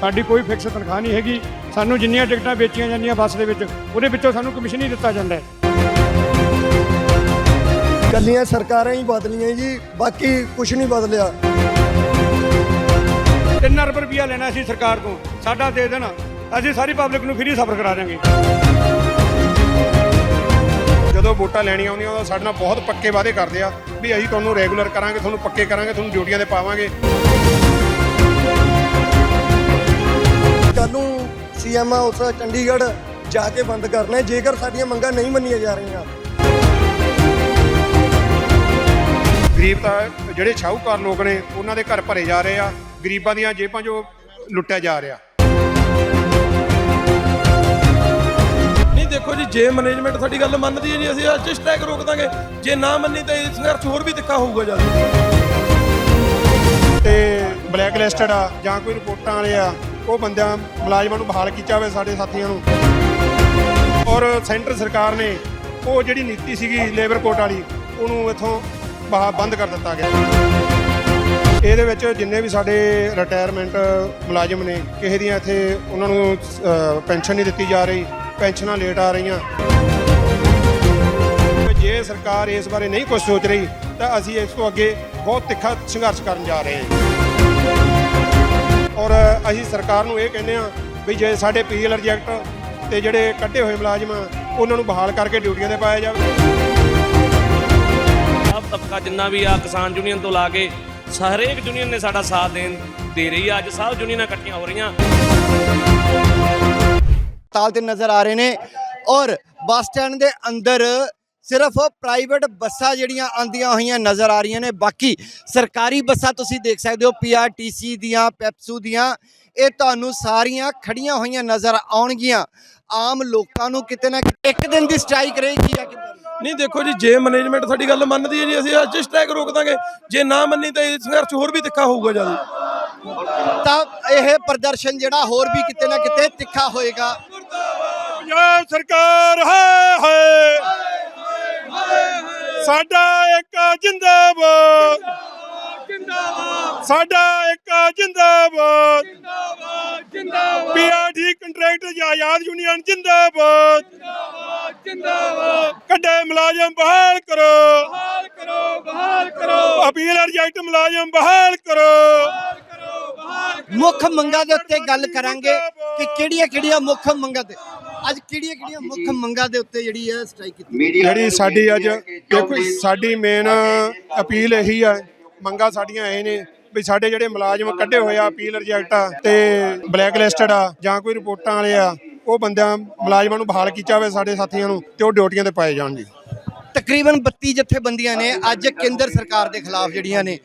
ਸਾਡੀ ਕੋਈ ਫਿਕਸ ਤਨਖਾਹ ਨਹੀਂ ਹੈਗੀ। ਸਾਨੂੰ ਜਿੰਨੀਆਂ ਟਿਕਟਾਂ ਵੇਚੀਆਂ ਜਾਂਦੀਆਂ ਬੱਸ ਦੇ ਵਿੱਚ ਉਹਦੇ ਵਿੱਚੋਂ ਸਾਨੂੰ ਕਮਿਸ਼ਨ ਹੀ ਦਿੱਤਾ ਜਾਂਦਾ ਹੈ। ਕੱਲੀਆਂ ਸਰਕਾਰਾਂ ਹੀ ਬਦਲੀਆਂ ਜੀ ਬਾਕੀ ਕੁਝ ਨਹੀਂ ਬਦਲਿਆ। 3 ਰੁਪਏ ਰੁਪਿਆ ਲੈਣਾ ਸੀ ਸਰਕਾਰ ਤੋਂ ਸਾਡਾ ਦੇ ਦੇਣ। ਅਸੀਂ ਸਾਰੀ ਪਬਲਿਕ ਨੂੰ ਫ੍ਰੀ ਸਫ਼ਰ ਕਰਾ ਦਾਂਗੇ ਜਦੋਂ ਵੋਟਾਂ ਲੈਣੀਆਂ ਆਉਂਦੀਆਂ ਉਦੋਂ ਸਾਡੇ ਨਾਲ ਬਹੁਤ ਪੱਕੇ ਵਾਅਦੇ ਕਰਦੇ ਆ ਵੀ ਅਸੀਂ ਤੁਹਾਨੂੰ ਰੈਗੂਲਰ ਕਰਾਂਗੇ ਤੁਹਾਨੂੰ ਪੱਕੇ ਕਰਾਂਗੇ ਤੁਹਾਨੂੰ ਡਿਊਟੀਆਂ ਤੇ ਪਾਵਾਂਗੇ। ਕੱਲ ਨੂੰ ਸੀਐਮ ਹਾਊਸ ਚੰਡੀਗੜ੍ਹ ਜਾ ਕੇ ਬੰਦ ਕਰਨਾ ਜੇਕਰ ਸਾਡੀਆਂ ਮੰਗਾਂ ਨਹੀਂ ਮੰਨੀਆਂ ਜਾ ਰਹੀਆਂ। ਗਰੀਬ ਤਾਂ ਜਿਹੜੇ ਸ਼ਾਹੂਕਾਰ ਲੋਕ ਨੇ ਉਹਨਾਂ ਦੇ ਘਰ ਭਰੇ ਜਾ ਰਹੇ ਆ। ਗਰੀਬਾਂ ਦੀਆਂ ਜੇਬਾਂ 'ਚੋਂ ਲੁੱਟਿਆ ਜਾ ਰਿਹਾ। ਨਹੀਂ ਦੇਖੋ ਜੀ ਜੇ ਮੈਨੇਜਮੈਂਟ ਸਾਡੀ ਗੱਲ ਮੰਨਦੀ ਹੈ ਜੀ ਅਸੀਂ ਅੱਜ ਸਟ੍ਰਾਈਕ ਰੋਕ ਦਾਂਗੇ। ਜੇ ਨਾ ਮੰਨੀ ਤਾਂ ਇਹ ਸੰਘਰਸ਼ ਹੋਰ ਵੀ ਤਿੱਖਾ ਹੋਊਗਾ ਜਲਦੀ ਤੇ ਬਲੈਕ ਲਿਸਟਡ ਆ ਜਾਂ ਕੋਈ ਰਿਪੋਰਟਾਂ ਵਾਲੇ ਆ ਉਹ ਬੰਦਿਆਂ ਮੁਲਾਜ਼ਮਾਂ ਨੂੰ ਬਹਾਲ ਕੀਤਾ ਹੋਵੇ ਸਾਡੇ ਸਾਥੀਆਂ ਨੂੰ। ਔਰ ਸੈਂਟਰ ਸਰਕਾਰ ਨੇ ਉਹ ਜਿਹੜੀ ਨੀਤੀ ਸੀਗੀ ਲੇਬਰ ਕੋਟ ਵਾਲੀ, ਉਹਨੂੰ ਇੱਥੋਂ ਬਾਹਰ ਬੰਦ ਕਰ ਦਿੱਤਾ ਗਿਆ। ਇਹਦੇ ਵਿੱਚ ਜਿੰਨੇ ਵੀ ਸਾਡੇ ਰਿਟਾਇਰਮੈਂਟ ਮੁਲਾਜ਼ਮ ਨੇ, ਕਿਸੇ ਦੀਆਂ ਇੱਥੇ ਉਹਨਾਂ ਨੂੰ ਪੈਨਸ਼ਨ ਨਹੀਂ ਦਿੱਤੀ ਜਾ ਰਹੀ, ਪੈਨਸ਼ਨਾਂ ਲੇਟ ਆ ਰਹੀਆਂ। ਜੇ ਸਰਕਾਰ ਇਸ ਬਾਰੇ ਨਹੀਂ ਕੁਝ ਸੋਚ ਰਹੀ, ਤਾਂ ਅਸੀਂ ਇਸ ਤੋਂ ਅੱਗੇ ਬਹੁਤ ਤਿੱਖਾ ਸੰਘਰਸ਼ ਕਰਨ ਜਾ ਰਹੇ ਹਾਂ। ਔਰ ਅਸੀਂ ਸਰਕਾਰ ਨੂੰ ਇਹ ਕਹਿੰਦੇ ਆ ਵੀ ਜੇ ਸਾਡੇ ਪੀਐਲ ਰਿਜੈਕਟ ਤੇ ਜਿਹੜੇ ਕੱਢੇ ਹੋਏ ਮੁਲਾਜ਼ਮ ਆ, ਉਹਨਾਂ ਨੂੰ ਬਹਾਲ ਕਰਕੇ ਡਿਊਟੀਆਂ ਤੇ ਪਾਇਆ ਜਾਵੇ। ਸਭ ਤਬਕਾ ਜਿੰਨਾ ਵੀ ਆ ਕਿਸਾਨ ਯੂਨੀਅਨ ਤੋਂ ਲਾ ਕੇ ਹਰੇਕ ਯੂਨੀਅਨ ਨੇ ਸਾਡਾ ਸਾਥ ਦੇਣ ਦੇ ਰਹੀ ਆ। ਅੱਜ ਸਭ ਯੂਨੀਅਨਾਂ ਇਕੱਠੀਆਂ ਹੋ ਰਹੀਆਂ। ਹਸਪਤਾਲ ਤੇ ਨਜ਼ਰ ਆ ਰਹੇ ਨੇ ਔਰ ਬੱਸ ਸਟੈਂਡ ਦੇ ਅੰਦਰ ਸਿਰਫ ਪ੍ਰਾਈਵੇਟ ਬੱਸਾਂ ਜਿਹੜੀਆਂ ਆਂਦੀਆਂ ਹੋਈਆਂ ਨਜ਼ਰ ਆ ਰਹੀਆਂ ਨੇ। ਬਾਕੀ ਸਰਕਾਰੀ ਬੱਸਾਂ ਤੁਸੀਂ ਦੇਖ ਸਕਦੇ ਹੋ ਪੀਆਰਟੀਸੀ ਦੀਆਂ ਪੈਪਸੂ ਦੀਆਂ ਇਹ ਤੁਹਾਨੂੰ ਸਾਰੀਆਂ ਖੜੀਆਂ ਹੋਈਆਂ ਨਜ਼ਰ ਆਉਣਗੀਆਂ। ਆਮ ਲੋਕਾਂ ਨੂੰ ਕਿਤੇ ਨਾ ਕਿਤੇ ਇੱਕ ਦਿਨ ਦੀ ਸਟ੍ਰਾਈਕ ਰਹੇਗੀ ਜਾਂ ਦੀ? ਨਹੀਂ ਦੇਖੋ ਜੀ ਜੇ ਮੈਨੇਜਮੈਂਟ ਸਾਡੀ ਗੱਲ ਮੰਨਦੀ ਹੈ ਜੀ ਅਸੀਂ ਅੱਜ ਸਟ੍ਰਾਈਕ ਰੋਕ ਦਾਂਗੇ। ਜੇ ਨਾ ਮੰਨੀ ਤਾਂ ਇਹ ਸੰਘਰਸ਼ ਹੋਰ ਵੀ ਤਿੱਖਾ ਹੋਊਗਾ ਜਲਦੀ ਤਾਂ ਇਹ ਪ੍ਰਦਰਸ਼ਨ ਜਿਹੜਾ ਹੋਰ ਵੀ ਕਿਤੇ ਨਾ ਕਿਤੇ ਤਿੱਖਾ ਹੋਏਗਾ। ਪੰਜਾਬ ਸਰਕਾਰ ਹੈ ਹੈ। ਸਾਡਾ ਇੱਕ ਜਿੰਦਾਬਾਦ। ਜਿੰਦਾਬਾਦ। ਸਾਡਾ ਇੱਕ ਜਿੰਦਾਬਾਦ। ਜਿੰਦਾਬਾਦ ਜਿੰਦਾਬਾਦ। ਪੀਆਰਟੀ ਕੰਟਰੈਕਟ ਆਜ਼ਾਦ ਯੂਨੀਅਨ ਜਿੰਦਾਬਾਦ। ਜਿੰਦਾਬਾਦ ਜਿੰਦਾਬਾਦ। ਕੱਢੇ ਮੁਲਾਜ਼ਮ ਬਹਾਲ ਕਰੋ। ਬਹਾਲ ਕਰੋ ਬਹਾਲ ਕਰੋ। ਅਪੀਲ ਰਿਜੈਕਟ ਮੁਲਾਜ਼ਮ ਬਹਾਲ ਕਰੋ। ਮੁੱਖ ਮੰਗਾਂ ਦੇ ਉੱਤੇ ਗੱਲ ਕਰਾਂਗੇ ਕਿ ਕਿਹੜੀਆਂ ਕਿਹੜੀਆਂ ਮੁੱਖ ਮੰਗਾਂ ਤੇ ਅੱਜ ਕਿਹੜੀਆਂ ਕਿਹੜੀਆਂ ਮੁੱਖ ਮੰਗਾਂ ਦੇ ਉੱਤੇ ਜਿਹੜੀ ਹੈ ਸਟ੍ਰਾਈਕ ਕੀਤੀ ਜਿਹੜੀ ਸਾਡੀ ਅੱਜ ਦੇਖੋ ਸਾਡੀ ਮੇਨ ਅਪੀਲ ਇਹੀ ਆ ਮੰਗਾ ਸਾਡੀਆਂ ਇਹ ਨੇ ਵੀ ਸਾਡੇ ਜਿਹੜੇ ਮੁਲਾਜ਼ਮ ਕੱਢੇ ਹੋਏ ਆ ਅਪੀਲ ਰਿਜੈਕਟ ਆ ਤੇ ਬਲੈਕ ਲਿਸਟਡ ਆ ਜਾਂ ਕੋਈ ਰਿਪੋਰਟਾਂ ਵਾਲੇ ਆ ਉਹ ਬੰਦਿਆਂ ਮੁਲਾਜ਼ਮਾਂ ਨੂੰ ਬਹਾਲ ਕੀਤਾ ਹੋਵੇ ਸਾਡੇ ਸਾਥੀਆਂ ਨੂੰ ਤੇ ਉਹ ਡਿਊਟੀਆਂ ਤੇ ਪਾਏ ਜਾਣ ਜੀ। ਤਕਰੀਬਨ 32 ਜਥੇਬੰਦੀਆਂ ਨੇ ਅੱਜ ਕੇਂਦਰ ਸਰਕਾਰ ਦੇ ਖਿਲਾਫ ਜਿਹੜੀਆਂ ਨੇ।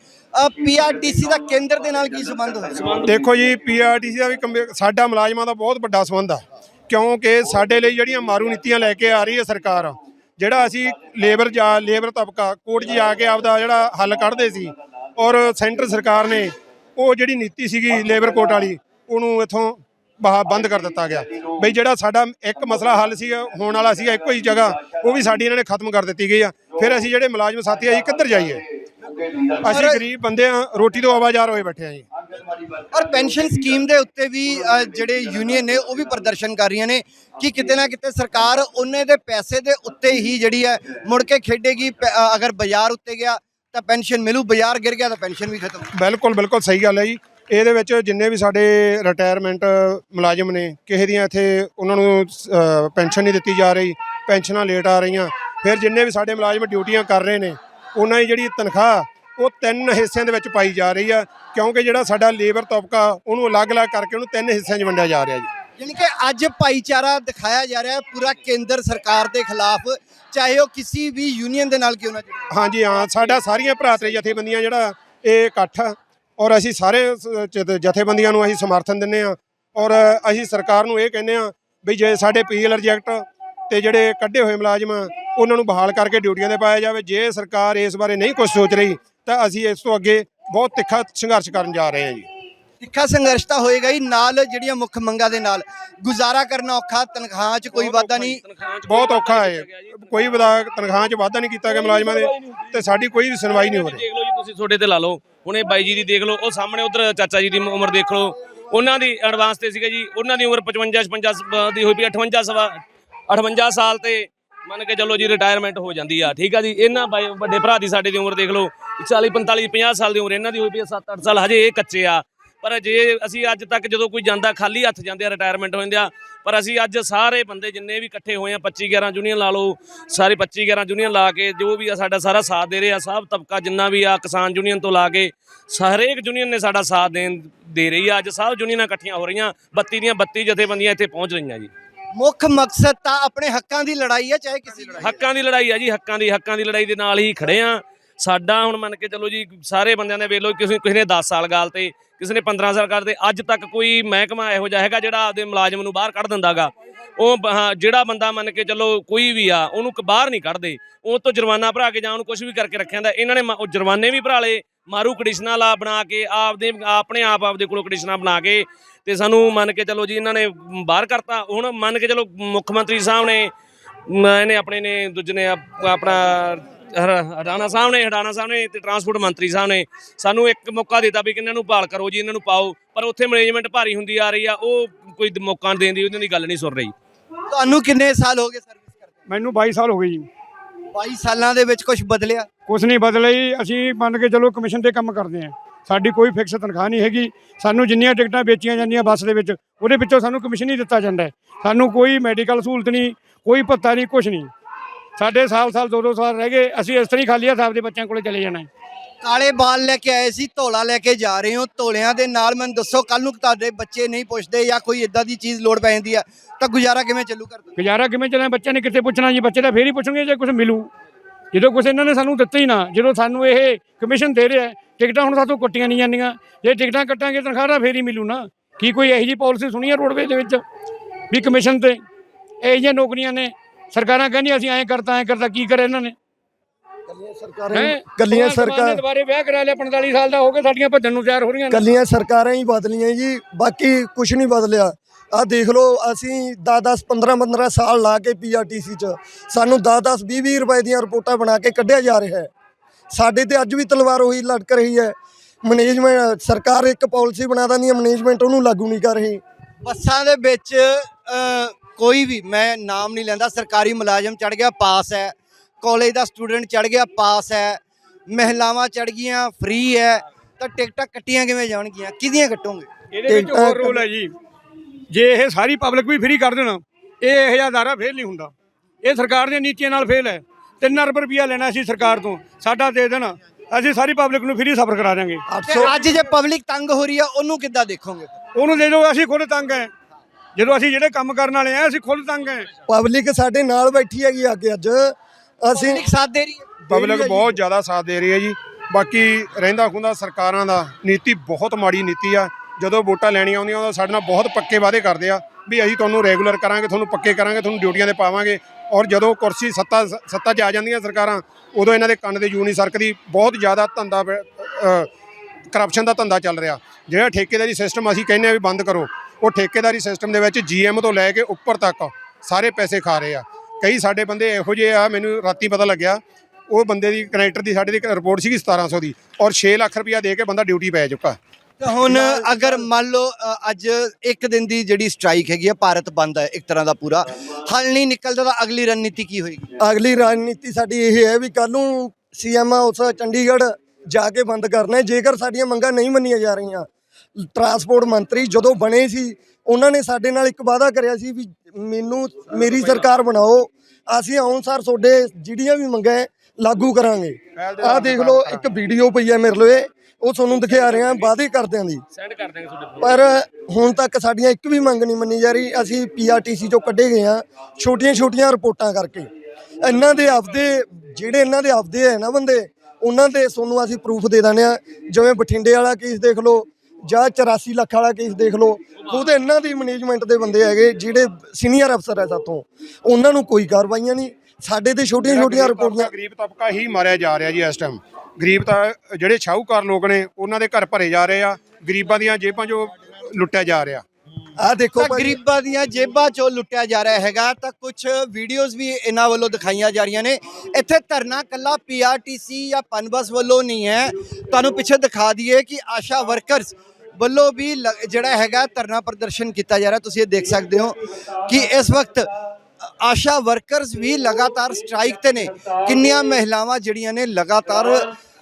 ਪੀਆਰਟੀਸੀ ਦਾ ਕੇਂਦਰ ਦੇ ਨਾਲ ਕੀ ਸੰਬੰਧ ਹੋਇਆ? ਦੇਖੋ ਜੀ ਪੀਆਰਟੀਸੀ ਦਾ ਵੀ ਕੰਬੇ- ਸਾਡਾ ਮੁਲਾਜ਼ਮਾਂ ਦਾ ਬਹੁਤ ਵੱਡਾ ਸੰਬੰਧ ਆ। ਕਿਉਂਕਿ ਸਾਡੇ ਲਈ ਜਿਹੜੀਆਂ ਮਾਰੂ ਨੀਤੀਆਂ ਲੈ ਕੇ ਆ ਰਹੀ ਹੈ ਸਰਕਾਰ ਜਿਹੜਾ ਅਸੀਂ ਲੇਬਰ ਜਾ ਲੇਬਰ ਤਬਕਾ ਕੋਰਟ 'ਚ ਜਾ ਕੇ ਆਪਦਾ ਜਿਹੜਾ ਹੱਲ ਕੱਢਦੇ ਸੀ ਔਰ ਸੈਂਟਰ ਸਰਕਾਰ ਨੇ ਉਹ ਜਿਹੜੀ ਨੀਤੀ ਸੀਗੀ ਲੇਬਰ ਕੋਰਟ ਵਾਲੀ ਉਹਨੂੰ ਇੱਥੋਂ ਬਾਹਰ ਬੰਦ ਕਰ ਦਿੱਤਾ ਗਿਆ। ਬਈ ਜਿਹੜਾ ਸਾਡਾ ਇੱਕ ਮਸਲਾ ਹੱਲ ਸੀ ਹੋਣ ਵਾਲਾ ਸੀ ਇੱਕੋ ਹੀ ਜਗ੍ਹਾ ਉਹ ਵੀ ਸਾਡੀ ਇਹਨਾਂ ਨੇ ਖਤਮ ਕਰ ਦਿੱਤੀ ਗਈ ਆ। ਫਿਰ ਅਸੀਂ ਜਿਹੜੇ ਮੁਲਾਜ਼ਮ ਸਾਥੀ ਆ ਅਸੀਂ ਕਿੱਧਰ ਜਾਈਏ? ਅਸੀਂ ਗਰੀਬ ਬੰਦੇ ਆ ਰੋਟੀ ਤੋਂ ਆਵਾਜ਼ਾਰ ਹੋਏ ਬੈਠੇ ਆ ਜੀ। ਔਰ ਪੈਨਸ਼ਨ ਸਕੀਮ ਦੇ ਉੱਤੇ ਵੀ ਜਿਹੜੇ ਯੂਨੀਅਨ ਨੇ, ਉਹ ਵੀ ਪ੍ਰਦਰਸ਼ਨ ਕਰ ਰਹੀਆਂ ਨੇ ਕਿ ਕਿਤੇ ਨਾ ਕਿਤੇ ਸਰਕਾਰ ਉਹਨੇ ਦੇ ਪੈਸੇ ਦੇ ਉੱਤੇ ਹੀ ਜਿਹੜੀ ਹੈ, ਮੁੜ ਕੇ ਖੇਡੇਗੀ, ਪ- ਅਗਰ ਬਾਜ਼ਾਰ ਉੱਤੇ ਗਿਆ ਤਾਂ ਪੈਨਸ਼ਨ ਮਿਲੂ, ਬਾਜ਼ਾਰ ਗਿਰ ਗਿਆ ਤਾਂ ਪੈਨਸ਼ਨ ਵੀ ਖਤਮ। ਬਿਲਕੁਲ ਬਿਲਕੁਲ ਸਹੀ ਗੱਲ ਹੈ ਜੀ। ਇਹਦੇ ਵਿੱਚ ਜਿੰਨੇ ਵੀ ਸਾਡੇ ਰਿਟਾਇਰਮੈਂਟ ਮੁਲਾਜ਼ਮ ਨੇ, ਕਿਸੇ ਦੀਆਂ ਇੱਥੇ ਉਹਨਾਂ ਨੂੰ ਪੈਨਸ਼ਨ ਨਹੀਂ ਦਿੱਤੀ ਜਾ ਰਹੀ, ਪੈਨਸ਼ਨਾਂ ਲੇਟ ਆ ਰਹੀਆਂ। ਫਿਰ ਜਿੰਨੇ ਵੀ ਸਾਡੇ ਮੁਲਾਜ਼ਮ ਡਿਊਟੀਆਂ ਕਰ ਰਹੇ ਨੇ, ਉਹਨਾਂ ਦੀ ਜਿਹੜੀ ਤਨਖਾਹ ਉਹ ਤਿੰਨ ਹਿੱਸਿਆਂ ਦੇ ਵਿੱਚ ਪਾਈ ਜਾ ਰਹੀ ਆ ਕਿਉਂਕਿ ਜਿਹੜਾ ਸਾਡਾ ਲੇਬਰ ਤਬਕਾ ਉਹਨੂੰ ਅਲੱਗ-ਅਲੱਗ ਕਰਕੇ ਉਹਨੂੰ ਤਿੰਨ ਹਿੱਸਿਆਂ 'ਚ ਵੰਡਿਆ ਜਾ ਰਿਹਾ ਜੀ। ਯਾਨੀ ਕਿ ਅੱਜ ਭਾਈਚਾਰਾ ਦਿਖਾਇਆ ਜਾ ਰਿਹਾ ਹੈ ਪੂਰਾ ਕੇਂਦਰ ਸਰਕਾਰ ਦੇ ਖਿਲਾਫ ਚਾਹੇ ਉਹ ਕਿਸੇ ਵੀ ਯੂਨੀਅਨ ਦੇ ਨਾਲ ਕਿਉਂ ਨਾ ਜੁੜੇ। ਹਾਂਜੀ ਹਾਂ ਸਾਡਾ ਸਾਰੀਆਂ ਭਰਾਤਰੀ ਜਥੇਬੰਦੀਆਂ ਜਿਹੜਾ ਇਹ ਇਕੱਠ ਆ ਔਰ ਅਸੀਂ ਸਾਰੇ ਜਥੇਬੰਦੀਆਂ ਨੂੰ ਅਸੀਂ ਸਮਰਥਨ ਦਿੰਨੇ ਆ ਔਰ ਅਸੀਂ ਸਰਕਾਰ ਨੂੰ ਇਹ ਕਹਿੰਦੇ ਆ ਵੀ ਜੇ ਸਾਡੇ ਪੀਐਲ ਰਿਜੈਕਟ ਤੇ ਜਿਹੜੇ ਕੱਢੇ ਹੋਏ ਮੁਲਾਜ਼ਮ ਆ, ਉਹਨਾਂ ਨੂੰ ਬਹਾਲ ਕਰਕੇ ਡਿਊਟੀਆਂ ਤੇ ਪਾਇਆ ਜਾਵੇ ਜੇ ਸਰਕਾਰ ਇਸ ਬਾਰੇ ਨਹੀਂ ਕੁਝ ਸੋਚ ਰਹੀ ਤਾਂ ਅਸੀਂ ਇਸ ਤੋਂ ਅੱਗੇ ਬਹੁਤ ਤਿੱਖਾ ਸੰਘਰਸ਼ ਕਰਨ ਜਾ ਰਹੇ ਹਾਂ ਜੀ। ਤਿੱਖਾ ਸੰਘਰਸ਼ ਤਾਂ ਹੋਏਗਾ ਹੀ ਨਾਲ ਜਿਹੜੀਆਂ ਮੁੱਖ ਮੰਗਾਂ ਦੇ ਨਾਲ। ਗੁਜ਼ਾਰਾ ਕਰਨਾ ਔਖਾ ਤਨਖਾਹਾਂ 'ਚ ਕੋਈ ਵਾਧਾ ਨਹੀਂ। ਬਹੁਤ ਔਖਾ ਹੈ। ਕੋਈ ਵਧਾ ਤਨਖਾਹ 'ਚ ਵਾਧਾ ਨਹੀਂ ਕੀਤਾ ਗਿਆ ਮੁਲਾਜ਼ਮਾਂ ਦੇ। ਤੇ ਸਾਡੀ ਕੋਈ ਵੀ ਸੁਣਵਾਈ ਨਹੀਂ ਹੋ ਰਹੀ। ਦੇਖ ਲਓ ਜੀ ਤੁਸੀਂ ਤੁਹਾਡੇ ਤੇ ਲਾ ਲਓ। ਹੁਣ ਇਹ ਬਾਈ ਜੀ ਦੀ ਦੇਖ ਲਓ ਉਹ ਸਾਹਮਣੇ ਉਧਰ ਚਾਚਾ ਜੀ ਦੀ ਉਮਰ ਦੇਖ ਲਓ। ਉਹਨਾਂ ਦੀ ਐਡਵਾਂਸ ਤੇ ਸੀਗਾ ਜੀ ਉਹਨਾਂ ਦੀ ਉਮਰ 55 56 ਦੀ ਹੋਈ ਪਈ 58 ਸਵਾ 58 ਸਾਲ ਤੇ ਮੰਨ ਕੇ ਚੱਲੋ ਜੀ ਰਿਟਾਇਰਮੈਂਟ ਹੋ ਜਾਂਦੀ ਆ, ਠੀਕ ਆ ਜੀ? ਇਹਨਾਂ ਬਾਈ- ਵੱਡੇ ਭਰਾ ਦੀ ਸਾਡੇ ਦੀ ਉਮਰ ਦੇਖ ਲਓ 40 45 50 ਸਾਲ ਦੀ ਉਮਰ, ਇਹਨਾਂ ਦੀ ਹੋਈ ਪਈ 7 8 ਸਾਲ, ਹਜੇ ਇਹ ਕੱਚੇ ਆ। ਪਰ ਜੇ ਅਸੀਂ ਅੱਜ ਤੱਕ ਜਦੋਂ ਕੋਈ ਜਾਂਦਾ, ਖਾਲੀ ਹੱਥ ਜਾਂਦੇ ਆ ਰਿਟਾਇਰਮੈਂਟ ਹੋ ਜਾਂਦੇ ਆ, ਪਰ ਅਸੀਂ ਅੱਜ ਸਾਰੇ ਬੰਦੇ ਜਿੰਨੇ ਵੀ ਇਕੱਠੇ ਹੋਏ ਆ 25 11 ਯੂਨੀਅਨ ਲਾ ਲਓ, ਸਾਰੇ 25 11 ਯੂਨੀਅਨ ਲਾ ਕੇ, ਜੋ ਵੀ ਆ ਸਾਡਾ ਸਾਰਾ ਸਾਥ ਦੇ ਰਹੇ ਆ, ਸਭ ਤਬਕਾ ਜਿੰਨਾ ਵੀ ਆ, ਕਿਸਾਨ ਯੂਨੀਅਨ ਤੋਂ ਲਾ ਕੇ, ਹਰੇਕ ਯੂਨੀਅਨ ਨੇ ਸਾਡਾ ਸਾਥ ਦੇਣ, ਦੇ ਰਹੀ ਆ। ਅੱਜ ਸਭ ਯੂਨੀਅਨਾਂ ਇਕੱਠੀਆਂ ਹੋ ਰਹੀਆਂ 32 ਦੀਆਂ 32 ਜਥੇਬੰਦੀਆਂ ਇੱਥੇ ਪਹੁੰਚ ਰਹੀਆਂ ਜੀ। ਮੁੱਖ ਮਕਸਦ ਤਾਂ ਆਪਣੇ ਹੱਕਾਂ ਦੀ ਲੜਾਈ ਹੈ ਚਾਹੇ ਕਿਸੇ ਦੀ ਹੱਕਾਂ ਦੀ ਲੜਾਈ ਆ ਜੀ ਹੱਕਾਂ ਦੀ ਹੱਕਾਂ ਦੀ ਲੜਾਈ ਦੇ ਨਾਲ ਹੀ ਖੜੇ ਆ। ਸਾਡਾ ਹੁਣ ਮੰਨ ਕੇ ਚੱਲੋ ਜੀ ਸਾਰੇ ਬੰਦਿਆਂ ਦੇ ਵੇਲੋ ਕਿਸੇ ਕਿਸੇ ਨੇ 10 ਸਾਲ ਗਾਲ ਤੇ ਕਿਸੇ ਨੇ 15 ਸਾਲ ਕਰਦੇ ਅੱਜ ਤੱਕ ਕੋਈ ਮਹਿਕਮਾ ਇਹੋ ਜਿਹਾ ਹੈਗਾ ਜਿਹੜਾ ਆਪਦੇ ਮੁਲਾਜ਼ਮ ਨੂੰ ਬਾਹਰ ਕੱਢ ਦਿੰਦਾਗਾ। ਉਹ ਹਾਂ, ਜਿਹੜਾ ਬੰਦਾ ਮੰਨ ਕੇ ਚੱਲੋ ਕੋਈ ਵੀ ਆ ਉਹਨੂੰ ਬਾਹਰ ਨਹੀਂ ਕੱਢਦੇ। ਉਹ ਤੋਂ ਜੁਰਮਾਨਾ ਭਰਾ ਕੇ ਜਾਂ ਉਹਨੂੰ ਕੁਝ ਵੀ ਕਰਕੇ ਰੱਖਿਆ ਜਾਂਦਾ ਇਹਨਾਂ ਨੇ ਉਹ ਜੁਰਮਾਨੇ ਵੀ ਭਰਾ ਲਏ। ਮਾਰੂ ਕੰਡੀਸ਼ਨਾਂ ਲਾ ਬਣਾ ਕੇ ਆਪਦੇ ਆਪਣੇ ਆਪ ਆਪਦੇ ਕੋਲੋਂ ਕੰਡੀਸ਼ਨਾਂ ਬਣਾ ਕੇ ਤੇ ਸਾਨੂੰ ਮੰਨ ਕੇ ਚੱਲੋ ਜੀ ਇਹਨਾਂ ਨੇ ਬਾਹਰ ਕਰਤਾ। ਹੁਣ ਮੰਨ ਕੇ ਚੱਲੋ ਮੁੱਖ ਮੰਤਰੀ ਸਾਹਿਬ ਨੇ ਮ, ਇਹਨੇ ਆਪਣੇ ਨੇ ਦੂਜੇ ਨੇ ਆਪ- ਆਪਣਾ ਹਰਿਆਣਾ ਸਾਹਿਬ ਨੇ ਹਰਿਆਣਾ ਸਾਹਿਬ ਨੇ ਤੇ ਟਰਾਂਸਪੋਰਟ ਮੰਤਰੀ ਸਾਹਿਬ ਨੇ ਸਾਨੂੰ ਇੱਕ ਮੌਕਾ ਦਿੱਤਾ ਵੀ ਕਿ ਇਹਨਾਂ ਨੂੰ ਭਾਲ ਕਰੋ ਜੀ ਇਹਨਾਂ ਨੂੰ ਪਾਓ। ਪਰ ਉੱਥੇ ਮੈਨੇਜਮੈਂਟ ਭਾਰੀ ਹੁੰਦੀ ਆ ਰਹੀ ਆ ਉਹ ਕੋਈ ਮੌਕਾ ਦੇਣ ਦੀ ਉਹਨਾਂ ਦੀ ਗੱਲ ਨਹੀਂ ਸੁਣ ਰਹੀ। ਤੁਹਾਨੂੰ ਕਿੰਨੇ ਸਾਲ ਹੋ ਗਏ ਸਰਵਿਸ ਕਰਦੇ? ਮੈਨੂੰ 22 ਸਾਲ ਹੋ ਗਏ ਜੀ। 22 ਸਾਲਾਂ ਦੇ ਵਿੱਚ ਕੁਝ ਬਦਲਿਆ? ਕੁਛ ਨਹੀਂ ਬਦਲਿਆ ਜੀ। ਅਸੀਂ ਮੰਨ ਕੇ ਚਲੋ ਕਮਿਸ਼ਨ ਤੇ ਕੰਮ ਕਰਦੇ ਹਾਂ। ਸਾਡੀ ਕੋਈ ਫਿਕਸ ਤਨਖਾਹ ਨਹੀਂ ਹੈਗੀ। ਸਾਨੂੰ ਜਿੰਨੀਆਂ ਟਿਕਟਾਂ ਵੇਚੀਆਂ ਜਾਂਦੀਆਂ ਬੱਸ ਦੇ ਵਿੱਚ, ਉਹਦੇ ਵਿੱਚੋਂ ਸਾਨੂੰ ਕਮਿਸ਼ਨ ਹੀ ਦਿੱਤਾ ਜਾਂਦਾ ਸਾਨੂੰ ਕੋਈ ਮੈਡੀਕਲ ਸਹੂਲਤ ਨਹੀਂ, ਕੋਈ ਭੱਤਾ ਨਹੀਂ, ਕੁਛ ਨਹੀਂ। ਸਾਡੇ ਸਾਲ ਸਾਲ ਦੋ ਦੋ ਸਾਲ ਰਹਿ ਗਏ ਅਸੀਂ ਇਸ ਤਰ੍ਹਾਂ ਹੀ ਖਾਲੀ ਹੱਥ ਆਪਦੇ ਬੱਚਿਆਂ ਕੋਲੇ ਚਲੇ ਜਾਣਾ ਹੈ। ਕਾਲੇ ਬਾਲ ਲੈ ਕੇ ਆਏ ਸੀ ਧੋਲਾ ਲੈ ਕੇ ਜਾ ਰਹੇ ਹੋ ਧੋਲਿਆਂ ਦੇ ਨਾਲ ਮੈਨੂੰ ਦੱਸੋ ਕੱਲ ਨੂੰ ਤੁਹਾਡੇ ਬੱਚੇ ਨਹੀਂ ਪੁੱਛਦੇ ਜਾਂ ਕੋਈ ਇਦਾਂ ਦੀ ਚੀਜ਼ ਲੋੜ ਪੈ ਜਾਂਦੀ ਆ ਤਾਂ ਗੁਜ਼ਾਰਾ ਕਿਵੇਂ ਚੱਲੂ ਕਰਦਾ ਗੁਜ਼ਾਰਾ ਕਿਵੇਂ ਚੱਲਣਾ ਬੱਚਿਆਂ ਨੇ ਕਿੱਥੇ ਪੁੱਛਣਾ ਜੀ? ਬੱਚੇ ਤਾਂ ਫੇਰ ਹੀ ਪੁੱਛਣਗੇ ਜੇ ਕੁਝ ਮਿਲੂ। ਜਦੋਂ ਕੁਝ ਇਹਨਾਂ ਨੇ ਸਾਨੂੰ ਦਿੱਤਾ ਹੀ ਨਾ ਜਦੋਂ ਸਾਨੂੰ ਇਹ ਕਮਿਸ਼ਨ ਦੇ ਰਿਹਾ ਟਿਕਟਾਂ ਹੁਣ ਸਾਤੋਂ ਕੱਟੀਆਂ ਨਹੀਂ ਜਾਂਦੀਆਂ। ਜੇ ਟਿਕਟਾਂ ਕੱਟਾਂਗੇ ਤਨਖਾਹ ਤਾਂ ਫੇਰ ਹੀ ਮਿਲੂ ਨਾ। ਕੀ ਕੋਈ ਇਹੋ ਜਿਹੀ ਪਾਲਿਸੀ ਸੁਣੀ ਹੈ ਰੋਡਵੇਜ਼ ਦੇ ਵਿੱਚ? ਵੀ ਕਮਿਸ਼ਨ ਤੇ ਇਹ ਜਿਹੀਆਂ ਨੌਕਰੀਆਂ ਨੇ ਸਰਕਾਰਾਂ ਕਹਿੰਦੀਆਂ ਅਸੀਂ ਐਂ ਕਰਤਾ ਐਂ ਕਰਤਾ ਕੀ ਕਰੇ ਇਹਨਾਂ ਨੇ? ਸਰਕਾਰਾਂ ਹੈਂ? ਕੱਲੀਆਂ ਸਰਕਾਰ ਦੁਬਾਰੇ ਵਿਆਹ ਕਰਾ ਲਿਆ 45 ਸਾਲ ਦਾ ਹੋ ਕੇ ਸਾਡੀਆਂ ਭੱਜਣ ਨੂੰ ਤਿਆਰ ਹੋ ਰਹੀਆਂ ਨੇ। ਕੱਲੀਆਂ ਸਰਕਾਰਾਂ ਹੀ ਬਦਲੀਆਂ ਜੀ ਬਾਕੀ ਕੁਝ ਨਹੀਂ ਬਦਲਿਆ। ਆ ਦੇਖ ਲਓ ਅਸੀਂ 10-10 15-15 ਸਾਲ ਲਾ ਕੇ ਪੀਆਰਟੀਸੀ ਚ ਸਾਨੂੰ 10-10 20-20 ਰੁਪਏ ਦੀਆਂ ਰਿਪੋਰਟਾਂ ਬਣਾ ਕੇ ਕੱਢਿਆ ਜਾ ਰਿਹਾ ਹੈ। ਸਾਡੇ ਤੇ ਅੱਜ ਵੀ ਤਲਵਾਰ ਉਹੀ ਲਟਕ ਰਹੀ ਹੈ। ਮੈਨੇਜਮੈਂਟ ਸਰਕਾਰ ਇੱਕ ਪਾਲਿਸੀ ਬਣਾ ਦਿੰਦੀ ਹੈ ਮੈਨੇਜਮੈਂਟ ਉਹਨੂੰ ਲਾਗੂ ਨਹੀਂ ਕਰ ਰਹੀ। ਬੱਸਾਂ ਦੇ ਵਿੱਚ ਅ, ਕੋਈ ਵੀ ਮੈਂ ਨਾਮ ਨਹੀਂ ਲੈਂਦਾ ਸਰਕਾਰੀ ਮੁਲਾਜ਼ਮ ਚੜ ਗਿਆ ਪਾਸ ਹੈ। ਕਾਲਜ ਦਾ ਸਟੂਡੈਂਟ ਚੜ ਗਿਆ ਪਾਸ ਹੈ। ਮਹਿਲਾਵਾਂ ਚੜ ਗਈਆਂ ਫ੍ਰੀ ਹੈ। ਤਾਂ ਟਿਕਟਾਂ ਕੱਟੀਆਂ ਕਿਵੇਂ ਜਾਣਗੀਆਂ? ਕਿਹਦੀਆਂ ਕੱਟੋਗੇ? ਇਹਦੇ ਵਿੱਚ ਹੋਰ ਰੂਲ ਹੈ ਜੀ। ਜੇ ਇਹ ਸਾਰੀ ਪਬਲਿਕ ਵੀ ਫ੍ਰੀ ਕਰ ਦੇਣ ਇਹ ਇਹ ਅਦਾਰਾ ਫੇਲ ਨਹੀਂ ਹੁੰਦਾ। ਇਹ ਸਰਕਾਰ ਦੀਆਂ ਨੀਤੀਆਂ ਨਾਲ ਫੇਲ ਹੈ। 3 ਅਰਬ ਰੁਪਈਆ ਲੈਣਾ ਸੀ ਸਰਕਾਰ ਤੋਂ। ਸਾਡਾ ਦੇ ਦੇਣ। ਅਸੀਂ ਸਾਰੀ ਪਬਲਿਕ ਨੂੰ ਫ੍ਰੀ ਸਫਰ ਕਰਾ ਦਾਂਗੇ 800 ਤੇ ਅੱਜ ਜੇ ਪਬਲਿਕ ਤੰਗ ਹੋ ਰਹੀ ਆ ਉਹਨੂੰ ਕਿੱਦਾਂ ਦੇਖੋਗੇ? ਉਹਨੂੰ ਦੇ ਦਿਓ ਅਸੀਂ ਖੁਦ ਤੰਗ ਹੈ। ਜਦੋਂ ਅਸੀਂ ਜਿਹੜੇ ਕੰਮ ਕਰਨ ਵਾਲੇ ਆ ਅਸੀਂ ਖੁਦ ਤੰਗ ਹੈ ਪਬਲਿਕ ਸਾਡੇ ਨਾਲ ਬੈਠੀ ਹੈਗੀ ਆ ਕੇ ਅੱਜ। ਅਸੀਂ ਪਬਲਿਕ ਸਾਥ ਦੇ ਰਹੀ ਹੈ। ਪਬਲਿਕ ਬਹੁਤ ਜ਼ਿਆਦਾ ਸਾਥ ਦੇ ਰਹੀ ਹੈ ਜੀ। ਬਾਕੀ ਰਹਿੰਦਾ ਖੁੰਦਾ ਸਰਕਾਰਾਂ ਦਾ ਨੀਤੀ ਬਹੁਤ ਮਾੜੀ ਨੀਤੀ ਆ। ਜਦੋਂ ਵੋਟਾਂ ਲੈਣੀਆਂ ਆਉਂਦੀਆਂ ਉਦੋਂ ਸਾਡੇ ਨਾਲ ਬਹੁਤ ਪੱਕੇ ਵਾਅਦੇ ਕਰਦੇ ਆ ਵੀ ਅਸੀਂ ਤੁਹਾਨੂੰ ਰੈਗੂਲਰ ਕਰਾਂਗੇ ਤੁਹਾਨੂੰ ਪੱਕੇ ਕਰਾਂਗੇ ਤੁਹਾਨੂੰ ਡਿਊਟੀਆਂ ਤੇ ਪਾਵਾਂਗੇ। ਔਰ ਜਦੋਂ ਕੁਰਸੀ ਸੱਤਾ ਸੱਤਾ 'ਚ ਆ ਜਾਂਦੀਆਂ ਸਰਕਾਰਾਂ ਉਦੋਂ ਇਹਨਾਂ ਦੇ ਕੰਨ ਦੇ ਜੂ ਨਹੀਂ ਸਰਕਦੀ। ਬਹੁਤ ਜ਼ਿਆਦਾ ਧੰਦਾ ਕਰਪਸ਼ਨ ਦਾ ਧੰਦਾ ਚੱਲ ਰਿਹਾ। ਜਿਹੜਾ ਠੇਕੇਦਾਰੀ ਸਿਸਟਮ ਅਸੀਂ ਕਹਿੰਦੇ ਆ ਵੀ ਬੰਦ ਕਰੋ। ਉਹ ਠੇਕੇਦਾਰੀ ਸਿਸਟਮ ਦੇ ਵਿੱਚ ਜੀਐਮ ਤੋਂ ਲੈ ਕੇ ਉੱਪਰ ਤੱਕ ਸਾਰੇ ਪੈਸੇ ਖਾ ਰਹੇ ਆ। ਕਈ ਸਾਡੇ ਬੰਦੇ ਇਹੋ ਜਿਹੇ ਆ ਮੈਨੂੰ ਰਾਤੀ ਪਤਾ ਲੱਗਿਆ ਉਹ ਬੰਦੇ ਦੀ ਕਨੈਕਟਰ ਦੀ ਸਾਡੇ ਦੀ ਰਿਪੋਰਟ ਸੀਗੀ 1700 ਦੀ ਔਰ 6 ਲੱਖ ਰੁਪਇਆ ਦੇ ਕੇ ਬੰਦਾ ਡਿਊਟੀ ਪੈ ਚੁੱਕਾ। ਤੇ ਹੁਣ ਅਗਰ ਮੰਨ ਲਓ ਅੱਜ ਇੱਕ ਦਿਨ ਦੀ ਜਿਹੜੀ ਸਟ੍ਰਾਈਕ ਹੈਗੀ ਆ ਭਾਰਤ ਬੰਦ ਹੈ ਇੱਕ ਤਰ੍ਹਾਂ ਦਾ ਪੂਰਾ ਹੱਲ ਨਹੀਂ ਨਿਕਲਦਾ ਤਾਂ ਅਗਲੀ ਰਣਨੀਤੀ ਕੀ ਹੋਏਗੀ? ਅਗਲੀ ਰਣਨੀਤੀ ਸਾਡੀ ਇਹ ਹੈ ਵੀ ਕੱਲ ਨੂੰ ਸੀਐਮ ਹਾਊਸ ਚੰਡੀਗੜ੍ਹ ਜਾ ਕੇ ਬੰਦ ਕਰਨਾ ਜੇਕਰ ਸਾਡੀਆਂ ਮੰਗਾਂ ਨਹੀਂ ਮੰਨੀਆਂ ਜਾ ਰਹੀਆਂ ਟਰਾਂਸਪੋਰਟ ਮੰਤਰੀ ਜਦੋਂ ਬਣੇ ਸੀ ਉਹਨਾਂ ਨੇ ਸਾਡੇ ਨਾਲ ਇੱਕ ਵਾਅਦਾ ਕਰਿਆ ਸੀ ਵੀ ਮੈਨੂੰ ਮੇਰੀ ਸਰਕਾਰ ਬਣਾਓ ਅਸੀਂ ਆਉਣ ਸਾਰ ਤੁਹਾਡੇ ਜਿਹੜੀਆਂ ਵੀ ਮੰਗਾਂ ਲਾਗੂ ਕਰਾਂਗੇ। ਆਹ ਦੇਖ ਲਓ ਇੱਕ ਵੀਡੀਓ ਪਈ ਹੈ ਮੇਰੇ ਲਵੇ ਉਹ ਤੁਹਾਨੂੰ ਦਿਖਾ ਰਿਹਾ ਵਾਅਦੇ ਕਰਦਿਆਂ ਦੀ। ਸੈਂਡ ਕਰ ਦਾਂਗੇ ਤੁਹਾਡੇ ਪਰ ਹੁਣ ਤੱਕ ਸਾਡੀਆਂ ਇੱਕ ਵੀ ਮੰਗ ਨਹੀਂ ਮੰਨੀ ਜਾ ਰਹੀ ਅਸੀਂ ਪੀਆਰਟੀਸੀ ਚੋਂ ਕੱਢੇ ਗਏ ਆ ਛੋਟੀਆਂ ਛੋਟੀਆਂ ਰਿਪੋਰਟਾਂ ਕਰਕੇ। ਇਹਨਾਂ ਦੇ ਆਪਦੇ ਜਿਹੜੇ ਇਹਨਾਂ ਦੇ ਆਪਦੇ ਹੈ ਨਾ ਬੰਦੇ ਉਹਨਾਂ ਦੇ ਤੁਹਾਨੂੰ ਅਸੀਂ ਪ੍ਰੂਫ ਦੇ ਦਿੰਦੇ ਆ ਜਿਵੇਂ ਬਠਿੰਡੇ ਵਾਲਾ ਕੇਸ ਦੇਖ ਲਓ ਜਾਂ 84 ਲੱਖ ਵਾਲਾ ਕੇਸ ਦੇਖ ਲਓ ਖੁਦ ਇਹਨਾਂ ਦੀ ਮੈਨੇਜਮੈਂਟ ਦੇ ਬੰਦੇ ਹੈਗੇ ਜਿਹੜੇ ਸੀਨੀਅਰ ਅਫਸਰ ਹੈ ਸਾਥੋਂ ਉਹਨਾਂ ਨੂੰ ਕੋਈ ਕਾਰਵਾਈਆਂ ਨਹੀਂ ਸਾਡੇ ਤੇ ਛੋਟੀਆਂ ਛੋਟੀਆਂ ਰਿਪੋਰਟਾਂ ਗਰੀਬ ਤਬਕਾ ਹੀ ਮਾਰਿਆ ਜਾ ਰਿਹਾ ਜੀ ਇਸ ਟਾਈਮ ਗਰੀਬ ਤਾਂ ਜਿਹੜੇ ਸ਼ਾਹੂਕਾਰ ਲੋਕ ਨੇ ਉਹਨਾਂ ਦੇ ਘਰ ਭਰੇ ਜਾ ਰਹੇ ਆ ਗਰੀਬਾਂ ਦੀਆਂ ਜੇਬਾਂ 'ਚੋਂ ਲੁੱਟਿਆ ਜਾ ਰਿਹਾ। ਆਹ ਦੇਖੋ ਤਾਂ ਭਾਈ। ਗਰੀਬਾਂ ਦੀਆਂ ਜੇਬਾਂ ਚੋਂ ਲੁੱਟਿਆ ਜਾ ਰਿਹਾ ਹੈਗਾ ਤਾਂ ਕੁਝ ਵੀਡੀਓਜ਼ ਵੀ ਇਹਨਾਂ ਵੱਲੋਂ ਦਿਖਾਈਆਂ ਜਾ ਰਹੀਆਂ ਨੇ। ਇੱਥੇ ਧਰਨਾ ਕੱਲਾ ਪੀਆਰਟੀਸੀ ਜਾਂ ਪਨਬਸ ਵੱਲੋਂ ਨਹੀਂ ਹੈ। ਤੁਹਾਨੂੰ ਪਿੱਛੇ ਦਿਖਾ ਦਈਏ ਕਿ ਆਸ਼ਾ ਵਰਕਰਸ ਵੱਲੋਂ ਵੀ ਲ- ਜਿਹੜਾ ਹੈਗਾ ਧਰਨਾ ਪ੍ਰਦਰਸ਼ਨ ਕੀਤਾ ਜਾ ਰਿਹਾ, ਤੁਸੀਂ ਇਹ ਦੇਖ ਸਕਦੇ ਹੋ ਕਿ ਇਸ ਵਕਤ ਆਸ਼ਾ ਵਰਕਰਸ ਵੀ ਲਗਾਤਾਰ ਸਟ੍ਰਾਈਕ ਤੇ ਨੇ। ਕਿੰਨੀਆਂ ਮਹਿਲਾਵਾਂ ਜਿਹੜੀਆਂ ਨੇ ਲਗਾਤਾਰ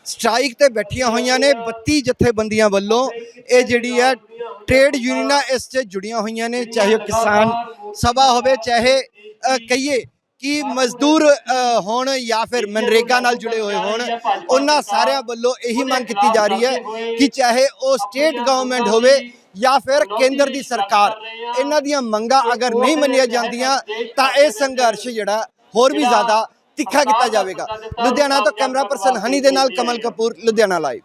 ਸਟ੍ਰਾਈਕ ਤੇ ਬੈਠੀਆਂ ਹੋਈਆਂ ਨੇ 32 ਜਥੇਬੰਦੀਆਂ ਵੱਲੋਂ ਇਹ ਜਿਹੜੀ ਹੈ ਟ੍ਰੇਡ ਯੂਨੀਅਨਾਂ ਇਸ 'ਚ ਜੁੜੀਆਂ ਹੋਈਆਂ ਨੇ, ਚਾਹੇ ਉਹ ਕਿਸਾਨ ਸਭਾ ਹੋਵੇ, ਚਾਹੇ ਕਹੀਏ ਕਿ ਮਜ਼ਦੂਰ ਹੋਣ ਜਾਂ ਫਿਰ ਮਨਰੇਗਾ ਨਾਲ ਜੁੜੇ ਹੋਏ ਹੋਣ, ਉਹਨਾਂ ਸਾਰਿਆਂ ਵੱਲੋਂ ਇਹੀ ਮੰਗ ਕੀਤੀ ਜਾ ਰਹੀ ਹੈ ਕਿ ਚਾਹੇ ਉਹ ਸਟੇਟ ਗਵਰਨਮੈਂਟ ਹੋਵੇ ਜਾਂ ਫਿਰ ਕੇਂਦਰ ਦੀ ਸਰਕਾਰ, ਇਹਨਾਂ ਦੀਆਂ ਮੰਗਾਂ ਅਗਰ ਨਹੀਂ ਮੰਨੀਆਂ ਜਾਂਦੀਆਂ ਤਾਂ ਇਹ ਸੰਘਰਸ਼ ਜਿਹੜਾ ਹੋਰ ਵੀ ਜ਼ਿਆਦਾ ਤਿੱਖਾ ਕੀਤਾ ਜਾਵੇਗਾ। ਲੁਧਿਆਣਾ ਤੋਂ ਕੈਮਰਾ ਪਰਸਨ ਹਨੀ ਦੇ ਨਾਲ ਕਮਲ ਕਪੂਰ, ਲੁਧਿਆਣਾ ਲਾਈਵ